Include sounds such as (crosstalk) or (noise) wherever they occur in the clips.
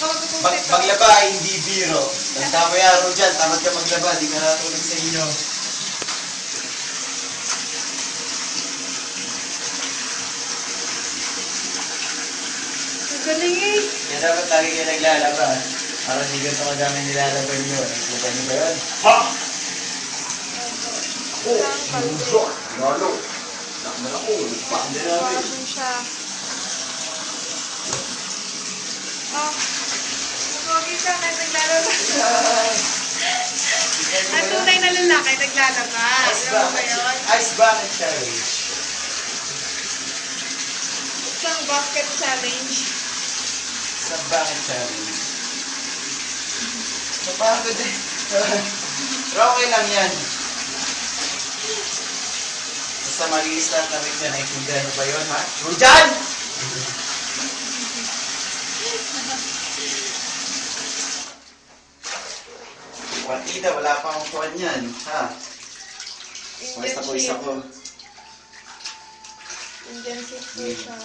Ako Mag maglaba ay hindi biro. Tanda mo yan, Rojan. Tamad ka maglaba. Di ka natulog sa inyo. Ang galing eh. Kaya dapat lagi kayo naglalaba. Para hindi ganito kagami nilalaban nyo. Nakita niyo ba yun? Ha! Isang kalbo. Lalo. Nakman ako. Pande namin. Parang siya. Ah. Ka na naglalaba. Ang tunay na lalaki naglalaba. Ice Alam mo ba yun? Ice bucket challenge. Isang basket challenge. Sa bucket challenge. Napagod eh. (laughs) Pero okay lang yan. Basta malinis lahat na may dyan. Naintindihan mo ba yun, ha? Rujan! Partida, wala pa akong kuhan yan. Ha? Basta po isa ko. Indian ship po siya.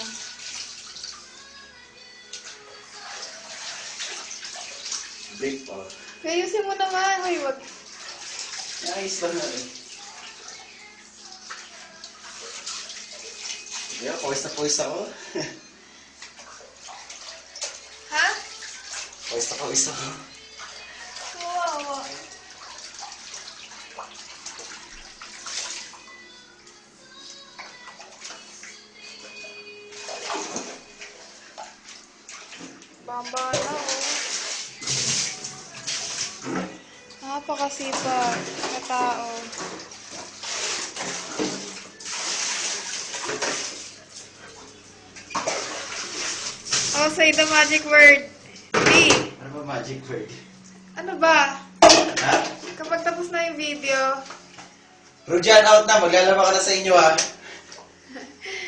Break pa. Ayusin mo naman. Uy, wag. Nice lang na rin. Sige, pawis na pawis ako. (laughs) Ha? pawis na pawis ako. Bamba na oh. Napakasipag na tao. Oh, say the magic word. B. Ano ba magic word? Ano ba? Ha? Kapag tapos na yung video, Rujan, out na. Maglalaba ka na sa inyo, ha?